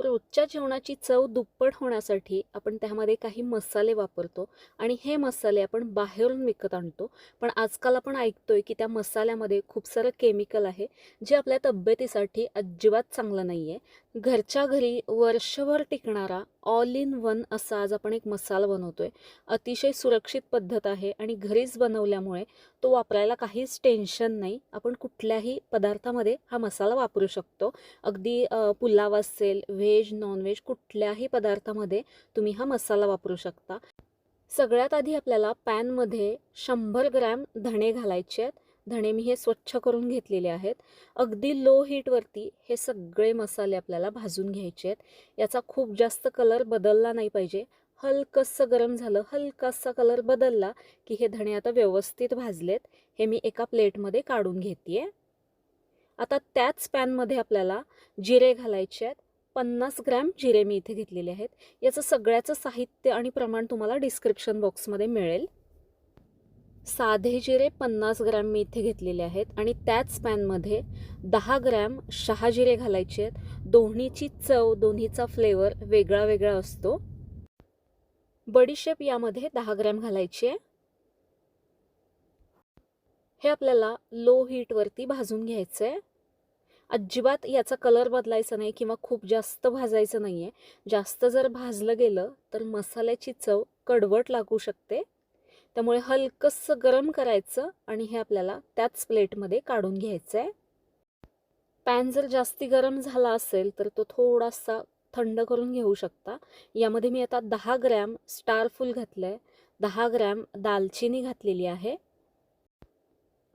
रोजच्या जेवणाची चव दुप्पट होण्यासाठी आपण त्यामध्ये काही मसाले वापरतो आणि हे मसाले आपण बाहेरून विकत आणतो. पण आजकाल आपण ऐकतोय की त्या मसाल्यामध्ये खूप सारं केमिकल आहे जे आपल्या तब्येतीसाठी अजिबात चांगलं नाही आहे घरच्या घरी वर्षभर टिकणारा ऑल इन वन असा आज आपण एक मसाला बनवतो आहे अतिशय सुरक्षित पद्धत आहे आणि घरीच बनवल्यामुळे तो वापरायला काहीच टेन्शन नाही. आपण कुठल्याही पदार्थामध्ये हा मसाला वापरू शकतो. अगदी पुलाव असेल व्हेज नॉनव्हेज कुठल्याही पदार्थामध्ये तुम्ही हा मसाला वापरू शकता. सगळ्यात आधी आपल्याला पॅनमध्ये शंभर ग्रॅम धणे घालायचे आहेत. धणे मी हे स्वच्छ करून घेतलेले आहेत. अगदी लो हीटवरती हे सगळे मसाले आपल्याला भाजून घ्यायचे आहेत. याचा खूप जास्त कलर बदलला नाही पाहिजे. हलकंसं गरम झालं हलकासा कलर बदलला की हे धणे आता व्यवस्थित भाजलेत. हे मी एका प्लेटमध्ये काढून घेते आता त्याच पॅनमध्ये आपल्याला जिरे घालायचे आहेत. पन्नास ग्रॅम जिरे मी इथे घेतलेले आहेत. याचं सगळ्याचं साहित्य आणि प्रमाण तुम्हाला डिस्क्रिप्शन बॉक्समध्ये मिळेल. साधे जिरे पन्नास ग्रॅम मी इथे घेतलेले आहेत आणि त्याच पॅनमध्ये दहा ग्रॅम शहाजिरे घालायचे आहेत. दोन्हीची चव दोन्हीचा फ्लेवर वेगळा वेगळा असतो. बडीशेप यामध्ये दहा ग्रॅम घालायची आहे. हे आपल्याला लो हीटवरती भाजून घ्यायचं आहे. अजिबात याचा कलर बदलायचा नाही किंवा खूप जास्त भाजायचं नाही आहे जास्त जर भाजलं गेलं तर मसाल्याची चव कडवट लागू शकते. त्यामुळे हलकंसं गरम करायचं आणि हे आपल्याला त्याच प्लेटमध्ये काढून घ्यायचं आहे पॅन जर जास्ती गरम झाला असेल तर तो थोडासा थंड करून घेऊ शकता. यामध्ये मी आता दहा ग्रॅम स्टार फूल घातलं आहे दहा ग्रॅम दालचिनी घातलेली आहे.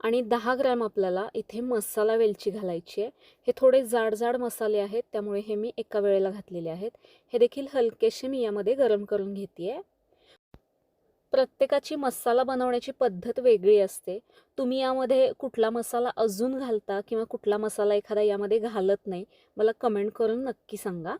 आणि दहा ग्रॅम आपल्याला इथे मसाला वेलची घालायची आहे. हे थोडे जाड जाड मसाले आहेत त्यामुळे हे मी एका वेळेला घातलेले आहेत. हे देखील हलकेसे मी यामध्ये गरम करून घेते आहे प्रत्येकाची मसाला बनवण्याची पद्धत वेगळी असते. तुम्ही यामध्ये कुठला मसाला अजून घालता किंवा कुठला मसाला एखादा यामध्ये घालत नाही? मला कमेंट करून नक्की सांगा.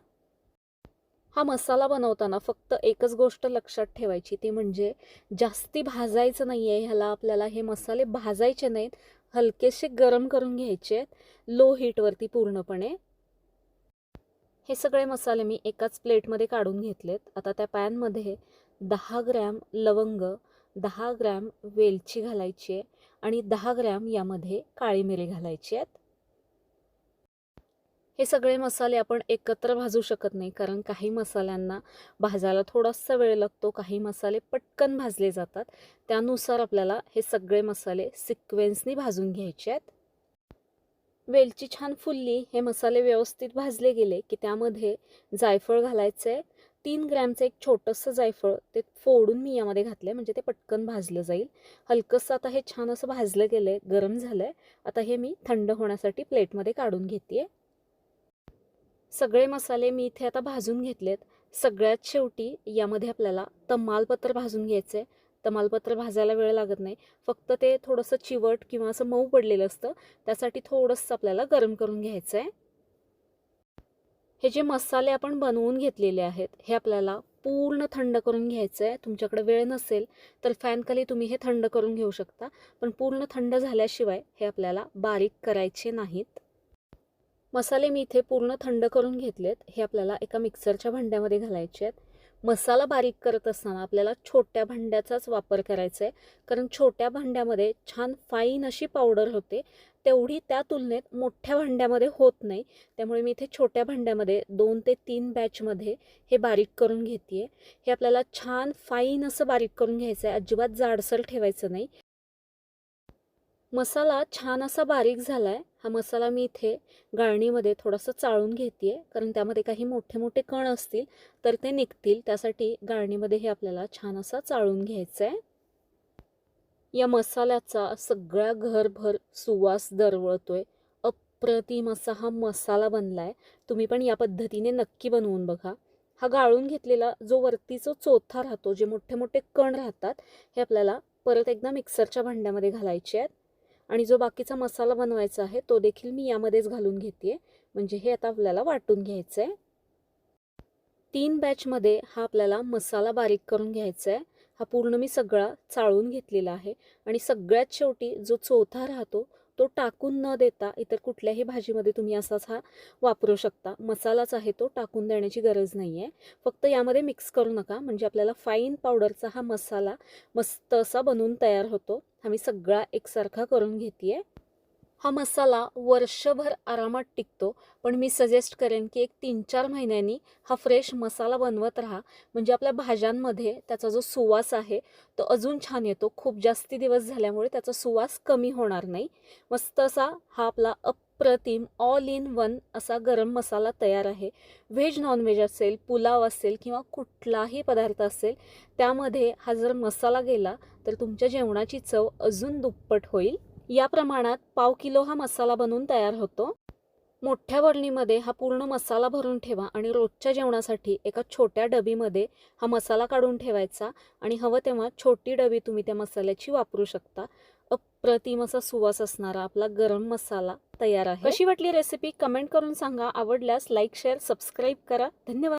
हा मसाला बनवताना फक्त एकच गोष्ट लक्षात ठेवायची ती म्हणजे जास्ती भाजायचं नाही आहे ह्याला आपल्याला हे मसाले भाजायचे नाहीत. हलकेसे गरम करून घ्यायचे आहेत. लो हीटवरती पूर्णपणे. हे सगळे मसाले मी एकाच प्लेटमध्ये काढून घेतलेत. आता त्या पॅनमध्ये दहा ग्रॅम लवंग दहा ग्रॅम वेलची घालायची आहे आणि दहा ग्रॅम यामध्ये काळी मिरी घालायची आहेत. हे सगळे मसाले आपण एकत्र भाजू शकत नाही कारण काही मसाल्यांना भाजायला थोडासा वेळ लागतो काही मसाले पटकन भाजले जातात. त्यानुसार आपल्याला हे सगळे मसाले सिक्वेन्सनी भाजून घ्यायचे आहेत. वेलची छान फुलली हे मसाले व्यवस्थित भाजले गेले की त्यामध्ये जायफळ घालायचं आहे तीन ग्रॅमचं एक छोटंसं जायफळ ते फोडून मी यामध्ये घातलं आहे म्हणजे ते पटकन भाजलं जाईल. हलकंसं आता हे छान असं भाजलं गेलं आहे गरम झालं आहे आता हे मी थंड होण्यासाठी प्लेटमध्ये काढून घेते सगळे मसाले मी इथे आता भाजून घेतलेत. सगळ्यात शेवटी यामध्ये आपल्याला तमालपत्र भाजून घ्यायचं आहे तमालपत्र भाजायला वेळ लागत नाही. फक्त ते थोडंसं चिवट किंवा असं मऊ पडलेलं असतं. त्यासाठी थोडंसं आपल्याला गरम करून घ्यायचं आहे हे जे मसाले आपण बनवून घेतलेले आहेत हे आपल्याला पूर्ण थंड करून घ्यायचं आहे तुमच्याकडे वेळ नसेल तर फॅनखाली तुम्ही हे थंड करून घेऊ शकता. पण पूर्ण थंड झाल्याशिवाय हे आपल्याला बारीक करायचे नाहीत. मसाले मी इथे पूर्ण थंड करून घेतलेत. हे आपल्याला एका मिक्सरच्या भांड्यामध्ये घालायचे आहेत. मसाला बारीक करत असताना आपल्याला छोट्या भांड्याचाच वापर करायचा आहे कारण छोट्या भांड्यामध्ये छान फाईन अशी पावडर होते. तेवढी त्या तुलनेत मोठ्या भांड्यामध्ये होत नाही. त्यामुळे मी इथे छोट्या भांड्यामध्ये दोन ते तीन बॅचमध्ये हे बारीक करून घेते हे आपल्याला छान फाईन असं बारीक करून घ्यायचं आहे अजिबात जाडसर ठेवायचं नाही. मसाला छान असा बारीक झाला आहे हा मसाला मी इथे गाळणीमध्ये थोडासा चाळून घेते कारण त्यामध्ये काही मोठे मोठे कण असतील तर ते निघतील. त्यासाठी गाळणीमध्ये हे आपल्याला छान असा चाळून घ्यायचं आहे या मसाल्याचा सगळ्या घरभर सुवास दरवळतोय. अप्रतिम असा हा मसाला बनला आहे तुम्ही पण या पद्धतीने नक्की बनवून बघा. हा गाळून घेतलेला जो वरतीचा चोथा राहतो जे मोठे मोठे कण राहतात हे आपल्याला परत एकदा मिक्सरच्या भांड्यामध्ये घालायचे आहेत. आणि जो बाकीचा मसाला बनवायचा आहे तो देखील मी यामध्येच घालून घेते म्हणजे हे आता आपल्याला वाटून घ्यायचं आहे तीन बॅचमध्ये हा आपल्याला मसाला बारीक करून घ्यायचा आहे हा पूर्ण मी सगळा चाळून घेतलेला आहे. आणि सगळ्यात शेवटी जो चौथा राहतो तो टाकून न देता इतर कुठल्याही भाजीमध्ये तुम्ही असाच हा वापरू शकता. मसालाच आहे तो टाकून देण्याची गरज नाही आहे फक्त यामध्ये मिक्स करू नका. म्हणजे आपल्याला फाईन पावडरचा हा मसाला मस्त असा बनवून तयार होतो. हा मी सगळा एकसारखा करून घेते आहे हा मसाला वर्षभर आरामात टिकतो. पण मी सजेस्ट करेन की एक तीन चार महिन्यांनी हा फ्रेश मसाला बनवत राहा. म्हणजे आपल्या भाज्यांमध्ये त्याचा जो सुवास आहे तो अजून छान येतो. खूप जास्ती दिवस झाल्यामुळे त्याचा सुवास कमी होणार नाही. मस्त असा हा आपला अप्रतिम ऑल इन वन असा गरम मसाला तयार आहे. व्हेज नॉनव्हेज असेल पुलाव असेल किंवा कुठलाही पदार्थ असेल त्यामध्ये हा जर मसाला गेला तर तुमच्या जेवणाची चव अजून दुप्पट होईल. या प्रमाणात पाव किलो हा मसाला बनवून तयार होतो. मोठ्या बरणीमध्ये हा पूर्ण मसाला भरून ठेवा आणि रोजच्या जेवणासाठी एका छोट्या डबीमध्ये हा मसाला काढून ठेवायचा आणि हवं तेव्हा छोटी डबी तुम्ही त्या मसाल्याची वापरू शकता. अप्रतिम असा सुवास असणारा आपला गरम मसाला तयार आहे. कशी वाटली रेसिपी कमेंट करून सांगा. आवडल्यास लाईक शेअर सबस्क्राईब करा. धन्यवाद.